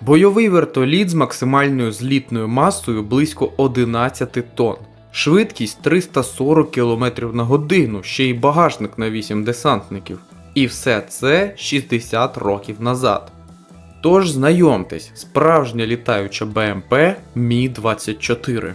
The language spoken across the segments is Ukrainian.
Бойовий вертоліт з максимальною злітною масою близько 11 тонн. Швидкість 340 км на годину, ще й багажник на 8 десантників. І все це 60 років назад. Тож знайомтесь, справжня літаюча БМП Мі-24.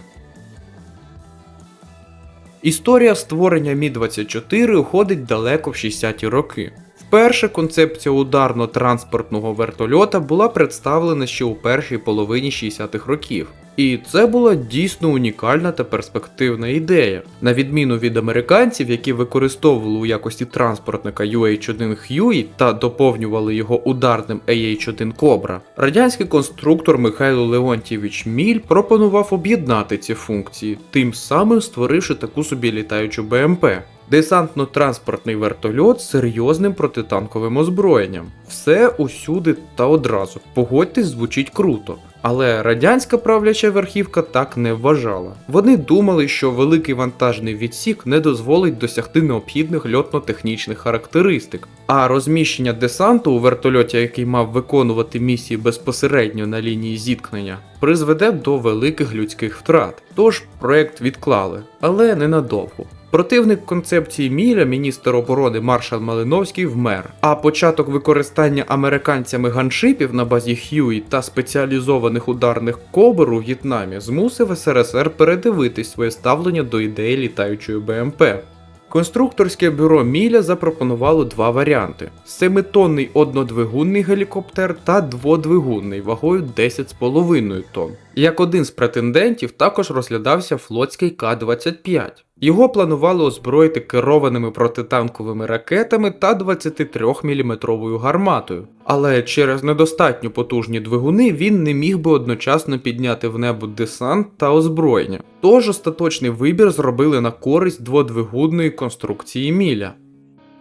Історія створення Мі-24 уходить далеко в 60-ті роки. Вперше концепція ударно-транспортного вертольота була представлена ще у першій половині 60-х років. І це була дійсно унікальна та перспективна ідея. На відміну від американців, які використовували у якості транспортника UH-1 Huey та доповнювали його ударним AH-1 Cobra, радянський конструктор Михайло Леонтьєвич Міль пропонував об'єднати ці функції, тим самим створивши таку собі літаючу БМП. Десантно-транспортний вертольот з серйозним протитанковим озброєнням. Все усюди та одразу. Погодьтесь, звучить круто. Але радянська правляча верхівка так не вважала. Вони думали, що великий вантажний відсік не дозволить досягти необхідних льотно-технічних характеристик, а розміщення десанту у вертольоті, який мав виконувати місії безпосередньо на лінії зіткнення, призведе до великих людських втрат. Тож проект відклали, але ненадовго. Противник концепції Міля, міністр оборони маршал Малиновський, вмер. А початок використання американцями ганшипів на базі Хьюі та спеціалізованих ударних кобр у В'єтнамі змусив СРСР передивитись своє ставлення до ідеї літаючої БМП. Конструкторське бюро Міля запропонувало два варіанти: семитонний однодвигунний гелікоптер та дводвигунний вагою 10,5 тонн. Як один з претендентів також розглядався флотський К-25. Його планували озброїти керованими протитанковими ракетами та 23-мм гарматою. Але через недостатньо потужні двигуни він не міг би одночасно підняти в небо десант та озброєння. Тож остаточний вибір зробили на користь дводвигунної конструкції Міля.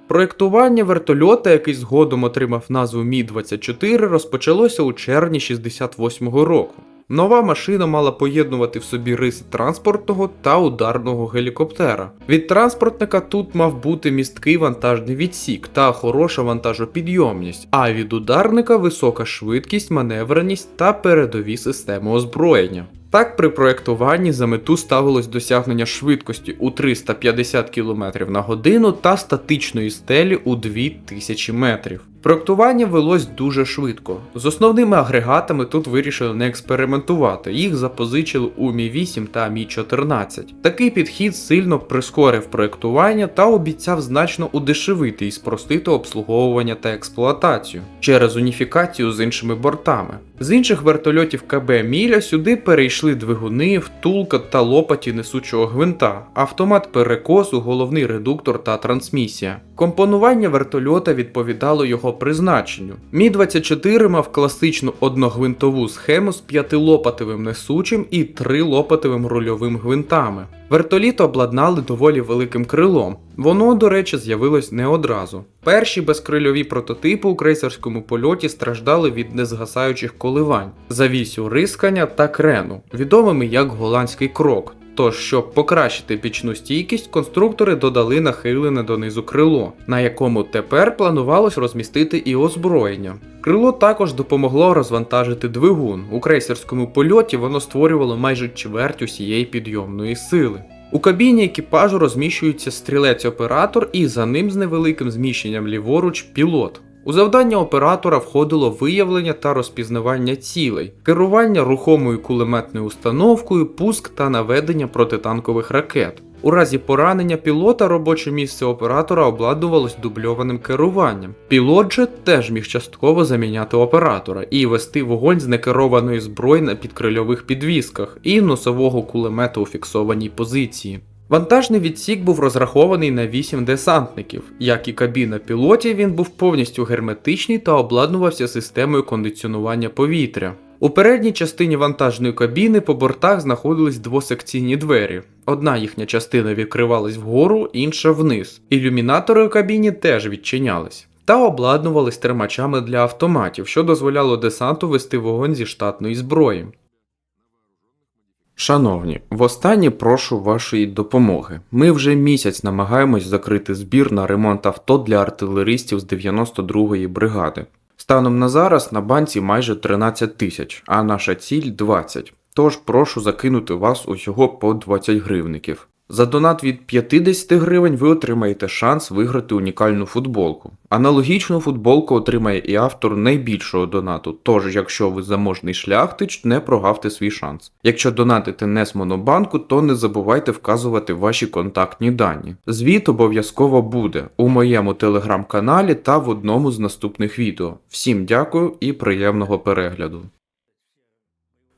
Проєктування вертольота, який згодом отримав назву Мі-24, розпочалося у червні 68-го року. Нова машина мала поєднувати в собі риси транспортного та ударного гелікоптера. Від транспортника тут мав бути місткий вантажний відсік та хороша вантажопідйомність, а від ударника висока швидкість, маневреність та передові системи озброєння. Так, при проєктуванні за мету ставилось досягнення швидкості у 350 км на годину та статичної стелі у 2000 метрів. Проєктування велось дуже швидко. З основними агрегатами тут вирішили не експериментувати, їх запозичили у Мі 8 та Мі 14. Такий підхід сильно прискорив проєктування та обіцяв значно удешевити і спростити обслуговування та експлуатацію через уніфікацію з іншими бортами. З інших вертольотів КБ Міля сюди перейшли двигуни, втулка та лопаті несучого гвинта, автомат перекосу, головний редуктор та трансмісія. Компонування вертольота відповідало його призначенню. Мі-24 мав класичну одногвинтову схему з п'ятилопатовим несучим і трилопатовим рульовим гвинтами. Вертоліт обладнали доволі великим крилом. Воно, до речі, з'явилось не одразу. Перші безкрильові прототипи у крейсерському польоті страждали від незгасаючих коливань, завісю рискання та крену, відомими як голландський крок. Тож, щоб покращити пічну стійкість, конструктори додали нахилене донизу крило, на якому тепер планувалось розмістити і озброєння. Крило також допомогло розвантажити двигун. У крейсерському польоті воно створювало майже чверть усієї підйомної сили. У кабіні екіпажу розміщується стрілець-оператор і за ним з невеликим зміщенням ліворуч пілот. У завдання оператора входило виявлення та розпізнавання цілей, керування рухомою кулеметною установкою, пуск та наведення протитанкових ракет. У разі поранення пілота робоче місце оператора обладнувалось дубльованим керуванням. Пілот же теж міг частково заміняти оператора і вести вогонь з некерованої зброї на підкрильових підвісках і носового кулемета у фіксованій позиції. Вантажний відсік був розрахований на 8 десантників. Як і кабіна пілотів, він був повністю герметичний та обладнувався системою кондиціонування повітря. У передній частині вантажної кабіни по бортах знаходились двосекційні двері. Одна їхня частина відкривалась вгору, інша вниз. Ілюмінатори у кабіні теж відчинялись. Та обладнувались тримачами для автоматів, що дозволяло десанту вести вогонь зі штатної зброї. Шановні, востаннє прошу вашої допомоги. Ми вже місяць намагаємось закрити збір на ремонт авто для артилеристів з 92-ї бригади. Станом на зараз на банці майже 13 тисяч, а наша ціль 20. Тож прошу закинути вас усього по 20 гривників. За донат від 50 гривень ви отримаєте шанс виграти унікальну футболку. Аналогічну футболку отримає і автор найбільшого донату. Тож, якщо ви заможний шляхтич, не прогавте свій шанс. Якщо донатите не з монобанку, то не забувайте вказувати ваші контактні дані. Звіт обов'язково буде у моєму телеграм-каналі та в одному з наступних відео. Всім дякую і приємного перегляду.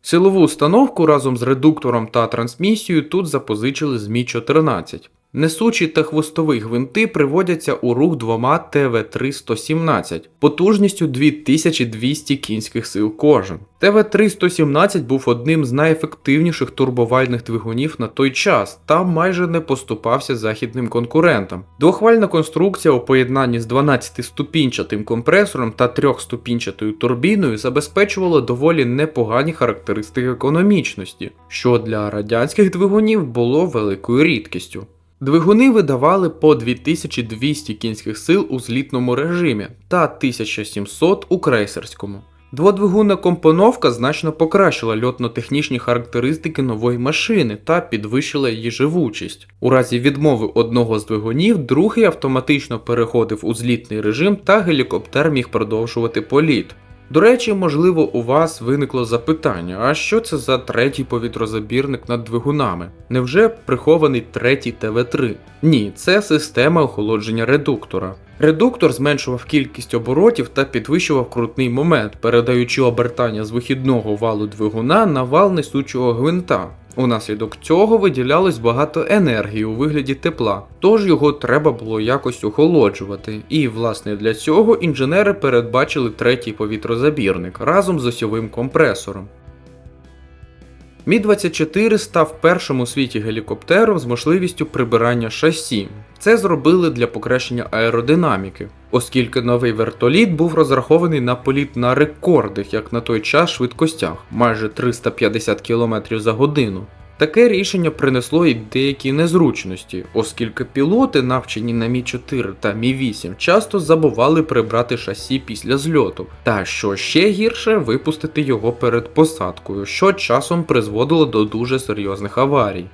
Силову установку разом з редуктором та трансмісією тут запозичили з Мі 14. Несучі та хвостові гвинти приводяться у рух двома ТВ-3-117 потужністю 2200 кінських сил кожен. ТВ-3-117 був одним з найефективніших турбовальних двигунів на той час та майже не поступався західним конкурентам. Двохвальна конструкція у поєднанні з 12-ступінчатим компресором та 3-ступінчатою турбіною забезпечувала доволі непогані характеристики економічності, що для радянських двигунів було великою рідкістю. Двигуни видавали по 2200 кінських сил у злітному режимі та 1700 у крейсерському. Дводвигунна компоновка значно покращила льотно-технічні характеристики нової машини та підвищила її живучість. У разі відмови одного з двигунів, другий автоматично переходив у злітний режим та гелікоптер міг продовжувати політ. До речі, можливо, у вас виникло запитання: а що це за третій повітрозабірник над двигунами? Невже прихований третій ТВ3? Ні, це система охолодження редуктора. Редуктор зменшував кількість оборотів та підвищував крутний момент, передаючи обертання з вихідного валу двигуна на вал несучого гвинта. Унаслідок цього виділялось багато енергії у вигляді тепла, тож його треба було якось охолоджувати. І, власне, для цього інженери передбачили третій повітрозабірник разом з осьовим компресором. Мі-24 став першим у світі гелікоптером з можливістю прибирання шасі. Це зробили для покращення аеродинаміки, оскільки новий вертоліт був розрахований на політ на рекордних, як на той час, швидкостях майже 350 км за годину. Таке рішення принесло і деякі незручності, оскільки пілоти, навчені на Мі 4 та Мі 8, часто забували прибрати шасі після зльоту, та що ще гірше, випустити його перед посадкою, що часом призводило до дуже серйозних аварій.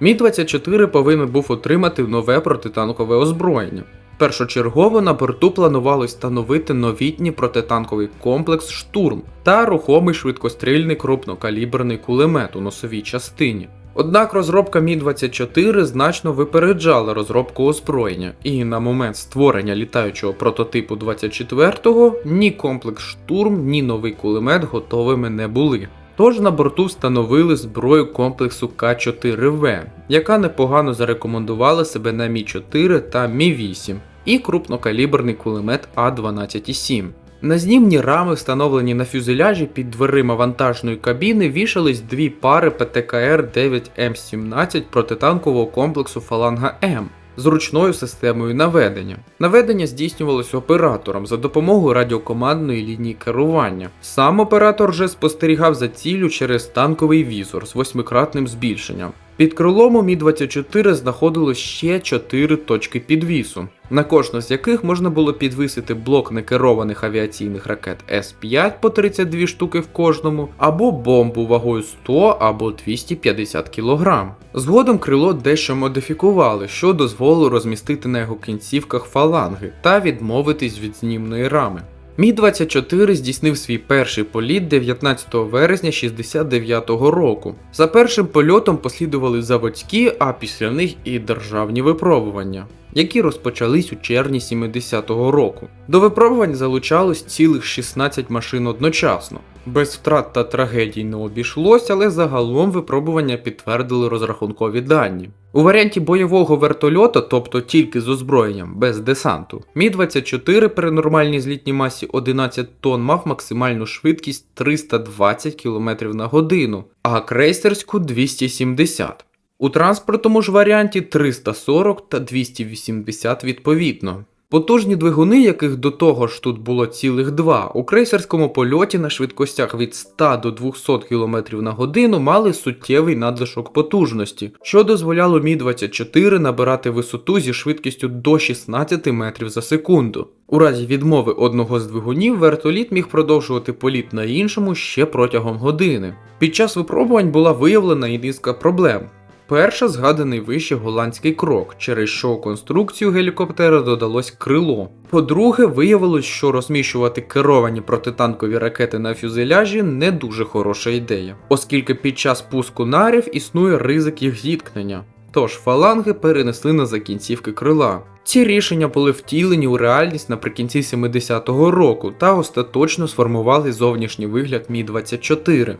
Мі 24 повинен був отримати нове протитанкове озброєння. Першочергово на борту планувалось встановити новітній протитанковий комплекс Штурм та рухомий швидкострільний крупнокаліберний кулемет у носовій частині. Однак розробка Мі-24 значно випереджала розробку озброєння, і на момент створення літаючого прототипу 24-го ні комплекс Штурм, ні новий кулемет готовими не були. Тож на борту встановили зброю комплексу К4В, яка непогано зарекомендувала себе на Мі-4 та Мі-8, і крупнокаліберний кулемет А12,7. На знімні рами, встановлені на фюзеляжі під дверима вантажної кабіни, вішались дві пари ПТКР 9М17 протитанкового комплексу Фаланга М з ручною системою наведення. Наведення здійснювалося оператором за допомогою радіокомандної лінії керування. Сам оператор вже спостерігав за ціллю через танковий візор з восьмикратним збільшенням. Під крилом у Мі-24 знаходилось ще 4 точки підвісу, на кожну з яких можна було підвисити блок некерованих авіаційних ракет С-5 по 32 штуки в кожному, або бомбу вагою 100 або 250 кг. Згодом крило дещо модифікували, що дозволило розмістити на його кінцівках фаланги та відмовитись від знімної рами. Мі-24 здійснив свій перший політ 19 вересня 69-го року. За першим польотом послідували заводські, а після них і державні випробування, які розпочались у червні 70-го року. До випробувань залучалось цілих 16 машин одночасно. Без втрат та трагедій не обійшлось, але загалом випробування підтвердили розрахункові дані. У варіанті бойового вертольота, тобто тільки з озброєнням, без десанту, Мі-24 при нормальній злітній масі 11 тонн мав максимальну швидкість 320 км на годину, а крейсерську 270 у транспортному ж варіанті 340 та 280 відповідно. Потужні двигуни, яких до того ж тут було цілих два, у крейсерському польоті на швидкостях від 100 до 200 км на годину мали суттєвий надлишок потужності, що дозволяло Мі-24 набирати висоту зі швидкістю до 16 метрів за секунду. У разі відмови одного з двигунів вертоліт міг продовжувати політ на іншому ще протягом години. Під час випробувань була виявлена і низка проблем. Перша згаданий вище голландський крок, через що конструкцію гелікоптера додалось крило. По-друге, виявилось, що розміщувати керовані протитанкові ракети на фюзеляжі не дуже хороша ідея, оскільки під час пуску нарів існує ризик їх зіткнення. Тож фаланги перенесли на закінцівки крила. Ці рішення були втілені у реальність наприкінці 70-го року та остаточно сформували зовнішній вигляд Мі-24.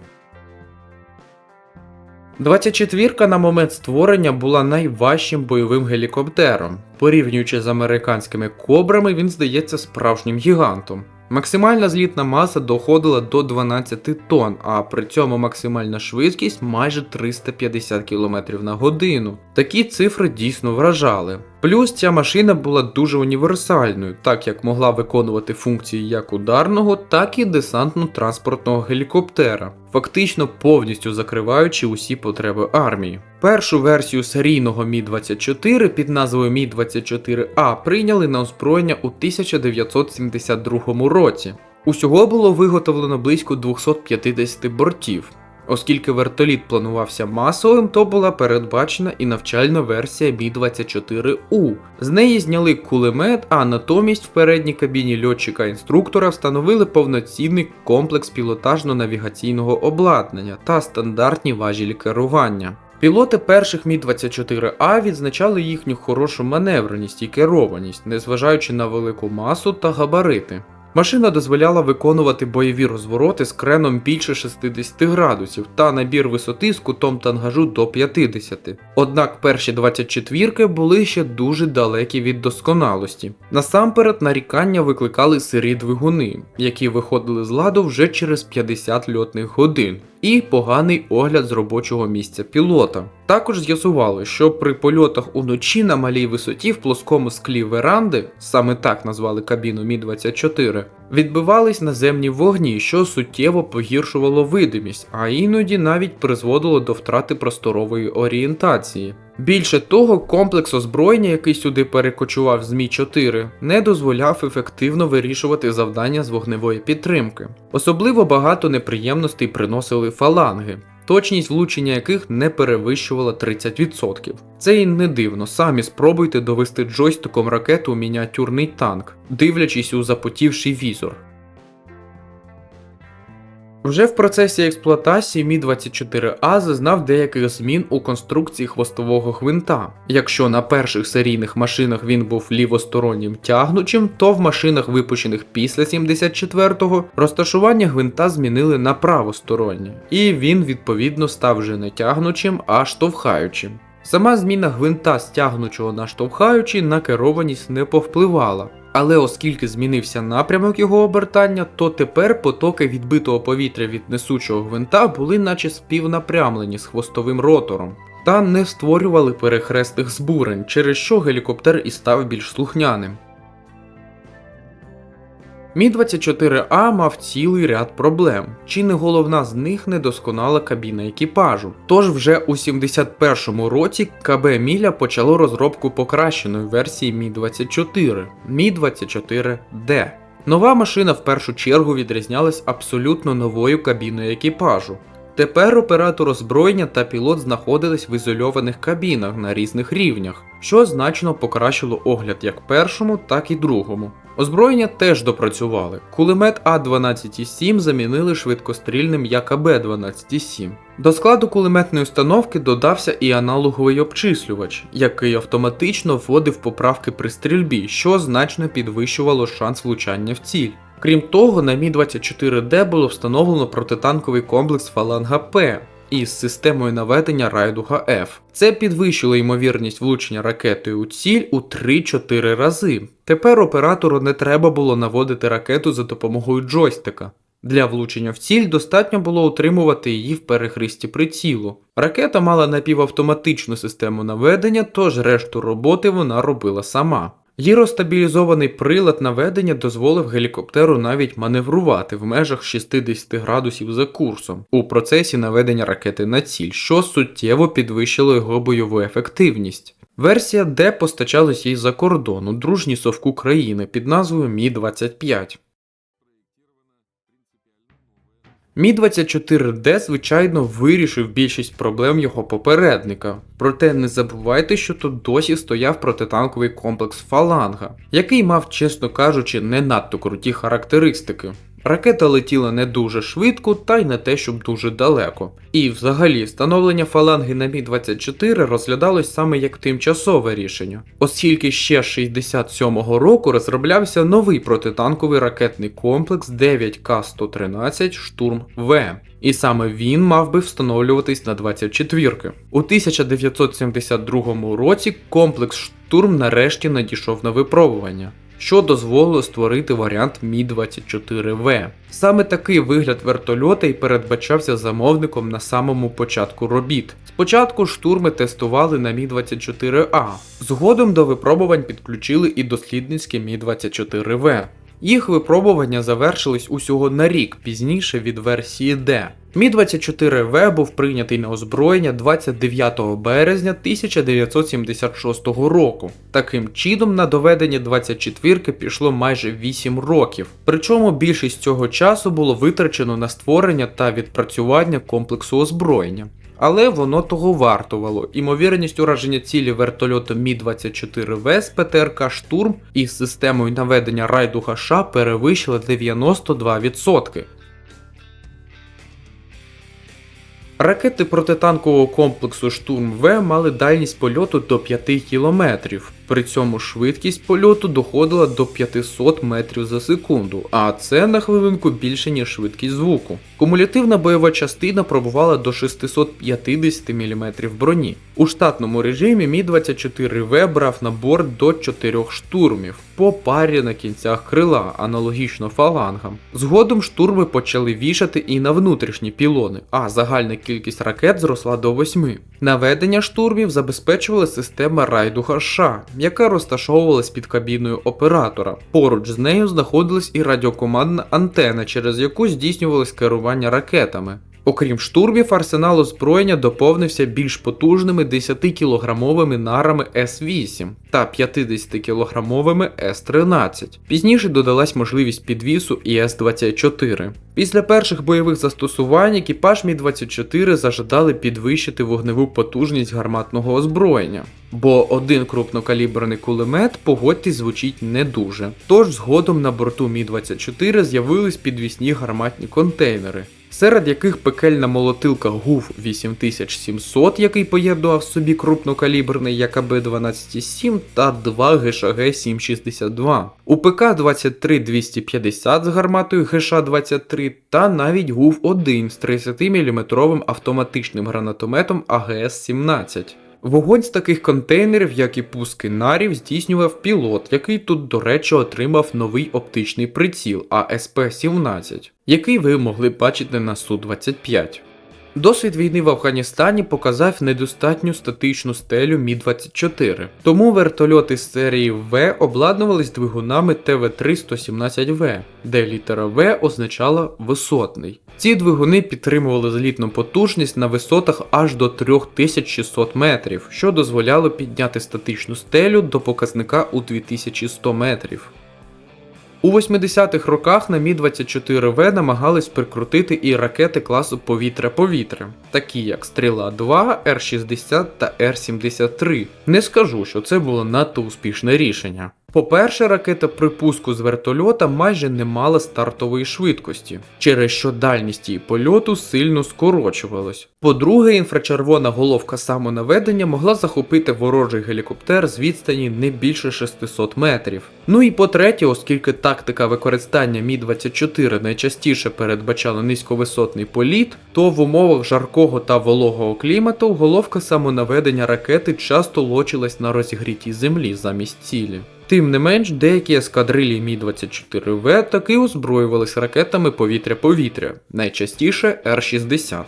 24-ка на момент створення була найважчим бойовим гелікоптером. Порівнюючи з американськими кобрами, він здається справжнім гігантом. Максимальна злітна маса доходила до 12 тонн, а при цьому максимальна швидкість майже 350 км на годину. Такі цифри дійсно вражали. Плюс ця машина була дуже універсальною, так як могла виконувати функції як ударного, так і десантно-транспортного гелікоптера, фактично повністю закриваючи усі потреби армії. Першу версію серійного Мі-24 під назвою Мі-24А прийняли на озброєння у 1972 році. Усього було виготовлено близько 250 бортів. Оскільки вертоліт планувався масовим, то була передбачена і навчальна версія Мі-24У. З неї зняли кулемет, а натомість в передній кабіні льотчика-інструктора встановили повноцінний комплекс пілотажно-навігаційного обладнання та стандартні важілі керування. Пілоти перших Мі-24А відзначали їхню хорошу маневреність і керованість, незважаючи на велику масу та габарити. Машина дозволяла виконувати бойові розвороти з креном більше 60 градусів та набір висоти з кутом тангажу до 50. Однак перші 24-ки були ще дуже далекі від досконалості. Насамперед нарікання викликали сирі двигуни, які виходили з ладу вже через 50 льотних годин. І поганий огляд з робочого місця пілота. Також з'ясували, що при польотах уночі на малій висоті в плоскому склі веранди, саме так назвали кабіну Мі-24, відбивались наземні вогні, що суттєво погіршувало видимість, а іноді навіть призводило до втрати просторової орієнтації. Більше того, комплекс озброєння, який сюди перекочував з Мі-4, не дозволяв ефективно вирішувати завдання з вогневої підтримки. Особливо багато неприємностей приносили фаланги. Точність влучення яких не перевищувала 30%. Це і не дивно, самі спробуйте довести джойстиком ракету у мініатюрний танк, дивлячись у запотівший візор. Вже в процесі експлуатації Мі-24А зазнав деяких змін у конструкції хвостового гвинта. Якщо на перших серійних машинах він був лівостороннім тягнучим, то в машинах, випущених після 74-го, розташування гвинта змінили на правостороннє, і він відповідно став вже не тягнучим, а штовхаючим. Сама зміна гвинта стягнучого тягнучого на штовхаючий на керованість не повпливала. Але оскільки змінився напрямок його обертання, то тепер потоки відбитого повітря від несучого гвинта були наче співнапрямлені з хвостовим ротором, та не створювали перехрестих збурень, через що гелікоптер і став більш слухняним. Мі-24А мав цілий ряд проблем, чи не головна з них недосконала кабіна екіпажу. Тож вже у 71-му році КБ Міля почало розробку покращеної версії Мі-24 Мі-24Д. Нова машина в першу чергу відрізнялась абсолютно новою кабіною екіпажу. Тепер оператор озброєння та пілот знаходились в ізольованих кабінах на різних рівнях, що значно покращило огляд як першому, так і другому. Озброєння теж допрацювали. Кулемет А-12,7 замінили швидкострільним ЯКБ-12,7. До складу кулеметної установки додався і аналоговий обчислювач, який автоматично вводив поправки при стрільбі, що значно підвищувало шанс влучання в ціль. Крім того, на Мі-24Д було встановлено протитанковий комплекс Фаланга П із системою наведення райдуга F. Це підвищило ймовірність влучення ракетою у ціль у 3-4 рази. Тепер оператору не треба було наводити ракету за допомогою джойстика. Для влучення в ціль достатньо було утримувати її в перехресті прицілу. Ракета мала напівавтоматичну систему наведення, тож решту роботи вона робила сама. Гіростабілізований прилад наведення дозволив гелікоптеру навіть маневрувати в межах 60 градусів за курсом у процесі наведення ракети на ціль, що суттєво підвищило його бойову ефективність. Версія Д постачалась їй за кордону, дружні совку країни під назвою Мі-25. Мі-24Д, звичайно, вирішив більшість проблем його попередника. Проте не забувайте, що тут досі стояв протитанковий комплекс Фаланга, який мав, чесно кажучи, не надто круті характеристики. Ракета летіла не дуже швидко, та й не те, щоб дуже далеко. І взагалі встановлення фаланги на Мі-24 розглядалось саме як тимчасове рішення, оскільки ще з 67-го року розроблявся новий протитанковий ракетний комплекс 9К-113 Штурм В. І саме він мав би встановлюватись на 24-ки. У 1972 році комплекс Штурм нарешті надійшов на випробування що дозволило створити варіант Мі-24В. Саме такий вигляд вертольота і передбачався замовником на самому початку робіт. Спочатку штурми тестували на Мі-24А, згодом до випробувань підключили і дослідницькі Мі-24В. Їх випробування завершились усього на рік пізніше від версії D. Мі-24В був прийнятий на озброєння 29 березня 1976 року. Таким чином, на доведення 24-ки пішло майже 8 років. Причому більшість цього часу було витрачено на створення та відпрацювання комплексу озброєння. Але воно того вартувало. Імовірність ураження цілі вертольоту Мі-24В з ПТРК Штурм із системою наведення райду Гаша перевищила 92%. Ракети протитанкового комплексу Штурм В мали дальність польоту до 5 км, при цьому швидкість польоту доходила до 500 метрів за секунду, а це на хвилинку більше, ніж швидкість звуку. Кумулятивна бойова частина пробувала до 650 мм броні. У штатному режимі Мі-24В брав на борт до 4 штурмів по парі на кінцях крила, аналогічно фалангам. Згодом штурми почали вішати і на внутрішні пілони, а загальна кількість ракет зросла до 8. Наведення штурмів забезпечувала система райдуха США, яка розташовувалась під кабіною оператора. Поруч з нею знаходилась і радіокомандна антена, через яку здійснювалось керування ракетами. Окрім штурмів, арсенал озброєння доповнився більш потужними 10-кілограмовими нарами С8 та 50-кілограмовими С13. Пізніше додалась можливість підвісу і С24. Після перших бойових застосувань екіпаж Мі-24 зажадали підвищити вогневу потужність гарматного озброєння. Бо один крупнокаліберний кулемет, погодьтесь, звучить не дуже. Тож згодом на борту Мі-24 з'явились підвісні гарматні контейнери серед яких пекельна молотилка ГУВ 8700, який поєднував собі крупнокаліберний ЯКБ 127 та два ГШГ 762, у ПК 23250 з гарматою ГШ 23 та навіть ГУВ 1 з 30 мм автоматичним гранатометом АГС-17. Вогонь з таких контейнерів, як і пуски нарів, здійснював пілот, який тут, до речі, отримав новий оптичний приціл АСП-17, який ви могли бачити на Су-25. Досвід війни в Афганістані показав недостатню статичну стелю Мі-24, тому вертольоти з серії В обладнувались двигунами ТВ-3-117В, де літера В означала висотний. Ці двигуни підтримували злітну потужність на висотах аж до 3600 метрів, що дозволяло підняти статичну стелю до показника у 2100 метрів. У 80-х роках на Мі-24В намагались прикрутити і ракети класу повітря-повітря, такі як Стріла 2, Р-60 та Р-73. Не скажу, що це було надто успішне рішення. По-перше, ракета припуску з вертольота майже не мала стартової швидкості, через що дальність її польоту сильно скорочувалась. По-друге, інфрачервона головка самонаведення могла захопити ворожий гелікоптер з відстані не більше 600 метрів. Ну і по-третє, оскільки тактика використання Мі-24 найчастіше передбачала низьковисотний політ, то в умовах жаркого та вологого клімату головка самонаведення ракети часто лочилась на розігрітій землі замість цілі. Тим не менш, деякі ескадрилі Мі-24В таки озброювались ракетами повітря-повітря, найчастіше Р-60.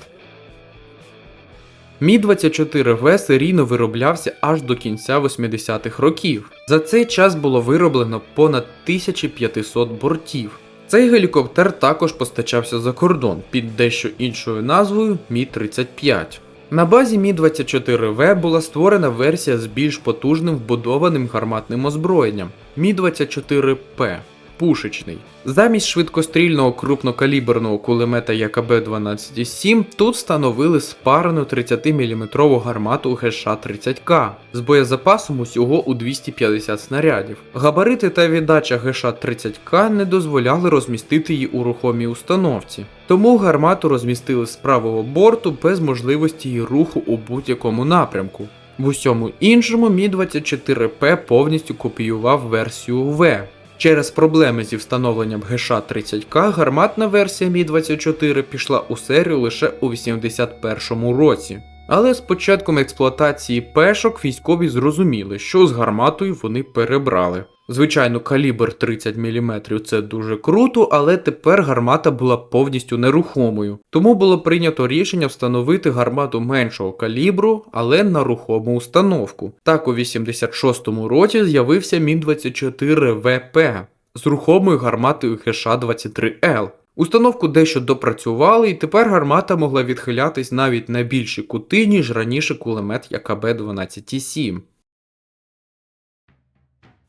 Мі-24В серійно вироблявся аж до кінця 80-х років. За цей час було вироблено понад 1500 бортів. Цей гелікоптер також постачався за кордон під дещо іншою назвою Мі-35. На базі Мі-24В була створена версія з більш потужним вбудованим гарматним озброєнням Мі-24П пушечний. Замість швидкострільного крупнокаліберного кулемета ЯКБ-12,7 тут встановили спарену 30-мм гармату ГШ-30К з боєзапасом усього у 250 снарядів. Габарити та віддача ГШ-30К не дозволяли розмістити її у рухомій установці. Тому гармату розмістили з правого борту без можливості її руху у будь-якому напрямку. В усьому іншому Мі-24П повністю копіював версію В. Через проблеми зі встановленням ГШ-30К гарматна версія Мі-24 пішла у серію лише у 81-му році. Але з початком експлуатації пешок військові зрозуміли, що з гарматою вони перебрали. Звичайно, калібр 30 мм це дуже круто, але тепер гармата була повністю нерухомою. Тому було прийнято рішення встановити гармату меншого калібру, але на рухому установку. Так у 86-му році з'явився Мін-24ВП з рухомою гарматою ГШ-23Л. Установку дещо допрацювали, і тепер гармата могла відхилятись навіть на більші кути, ніж раніше кулемет ЯКБ-12,7.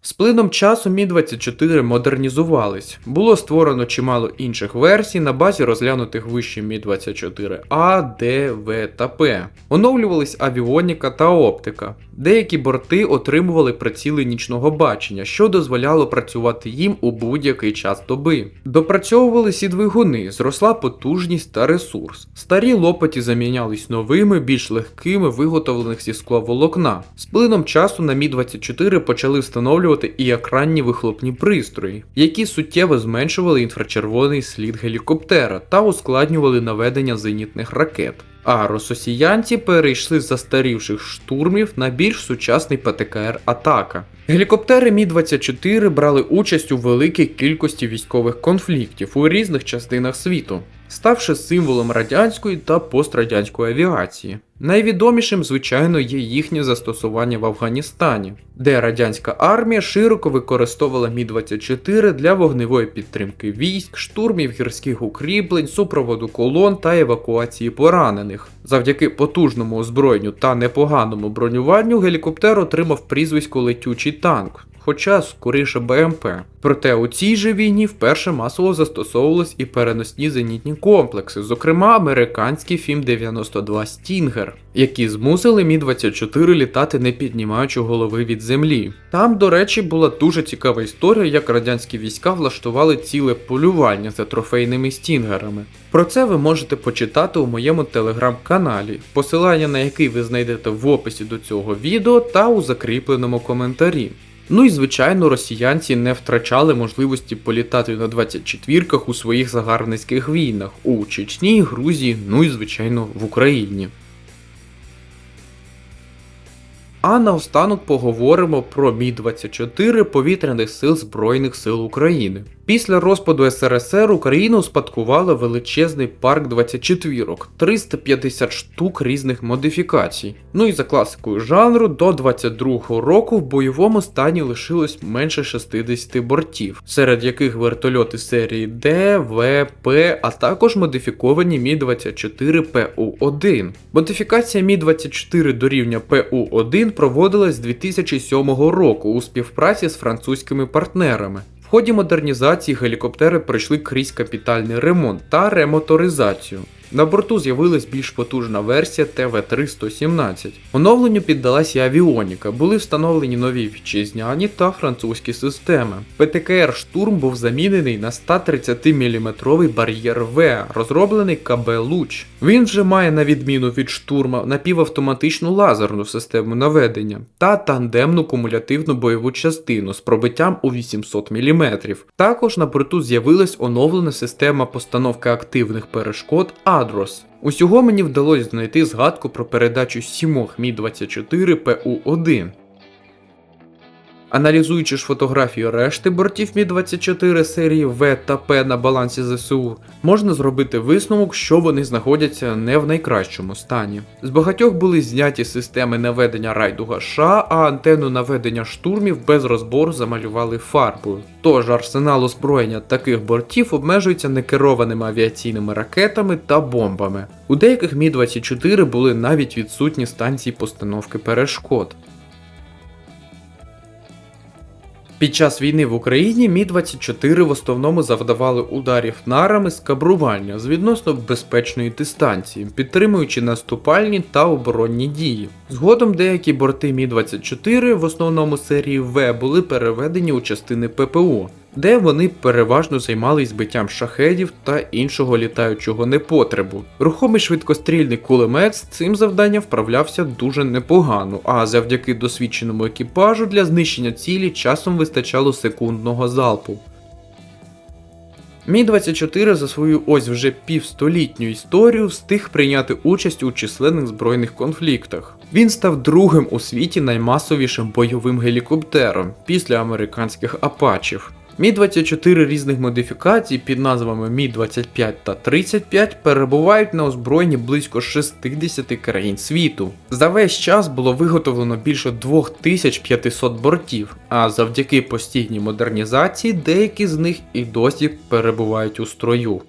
З плином часу Мі-24 модернізувались. Було створено чимало інших версій на базі розглянутих вище Мі-24А, Д, В та П. Оновлювались авіоніка та оптика. Деякі борти отримували приціли нічного бачення, що дозволяло працювати їм у будь-який час доби. Допрацьовувались і двигуни, зросла потужність та ресурс. Старі лопаті замінялись новими, більш легкими, виготовлених зі скловолокна. З плином часу на Мі-24 почали встановлювати і екранні вихлопні пристрої, які суттєво зменшували інфрачервоний слід гелікоптера та ускладнювали наведення зенітних ракет. А рососіянці перейшли з застарівших штурмів на більш сучасний ПТКР Атака. Гелікоптери Мі-24 брали участь у великій кількості військових конфліктів у різних частинах світу, ставши символом радянської та пострадянської авіації. Найвідомішим, звичайно, є їхнє застосування в Афганістані, де радянська армія широко використовувала Мі-24 для вогневої підтримки військ, штурмів гірських укріплень, супроводу колон та евакуації поранених. Завдяки потужному озброєнню та непоганому бронюванню гелікоптер отримав прізвисько летючий танк. Хоча скоріше БМП. Проте у цій же війні вперше масово застосовувались і переносні зенітні комплекси, зокрема американський фім 92 Стінгер, які змусили Мі-24 літати не піднімаючи голови від землі. Там, до речі, була дуже цікава історія, як радянські війська влаштували ціле полювання за трофейними стінгерами. Про це ви можете почитати у моєму телеграм-каналі, посилання на який ви знайдете в описі до цього відео та у закріпленому коментарі. Ну і звичайно, росіянці не втрачали можливості політати на 24-ках у своїх загарбницьких війнах у Чечні, Грузії, ну і звичайно в Україні. А наостанок поговоримо про Мі-24 повітряних сил Збройних сил України. Після розпаду СРСР Україна успадкувала величезний парк 24 350 штук різних модифікацій. Ну і за класикою жанру до 22-го року в бойовому стані лишилось менше 60 бортів, серед яких вертольоти серії Д, В, П, а також модифіковані Мі-24 ПУ-1. Модифікація Мі-24 до рівня ПУ-1 проводилась з 2007 року у співпраці з французькими партнерами. Ході модернізації гелікоптери пройшли крізь капітальний ремонт та ремоторизацію. На борту з'явилась більш потужна версія ТВ-317. Оновленню піддалась і авіоніка, були встановлені нові вітчизняні та французькі системи. ПТКР Штурм був замінений на 130-мм бар'єр В, розроблений КБ Луч. Він вже має, на відміну від штурма, напівавтоматичну лазерну систему наведення та тандемну кумулятивну бойову частину з пробиттям у 800 мм. Також на борту з'явилась оновлена система постановки активних перешкод Адрос. Усього мені вдалося знайти згадку про передачу сімох Мі-24 ПУ-1. Аналізуючи ж фотографії решти бортів Мі-24 серії В та П на балансі ЗСУ, можна зробити висновок, що вони знаходяться не в найкращому стані. З багатьох були зняті системи наведення райдуга США, а антенну наведення штурмів без розбору замалювали фарбою. Тож арсенал озброєння таких бортів обмежується некерованими авіаційними ракетами та бомбами. У деяких Мі-24 були навіть відсутні станції постановки перешкод. Під час війни в Україні Мі-24 в основному завдавали ударів нарами з кабрування з відносно безпечної дистанції, підтримуючи наступальні та оборонні дії. Згодом деякі борти Мі-24, в основному серії В, були переведені у частини ППО, де вони переважно займались збиттям шахедів та іншого літаючого непотребу. Рухомий швидкострільний кулемет з цим завданням вправлявся дуже непогано, а завдяки досвідченому екіпажу для знищення цілі часом вистачало секундного залпу. Мі-24 за свою ось вже півстолітню історію встиг прийняти участь у численних збройних конфліктах. Він став другим у світі наймасовішим бойовим гелікоптером після американських апачів. Мі-24 різних модифікацій під назвами Мі-25 та 35 перебувають на озброєнні близько 60 країн світу. За весь час було виготовлено більше 2500 бортів, а завдяки постійній модернізації деякі з них і досі перебувають у строю.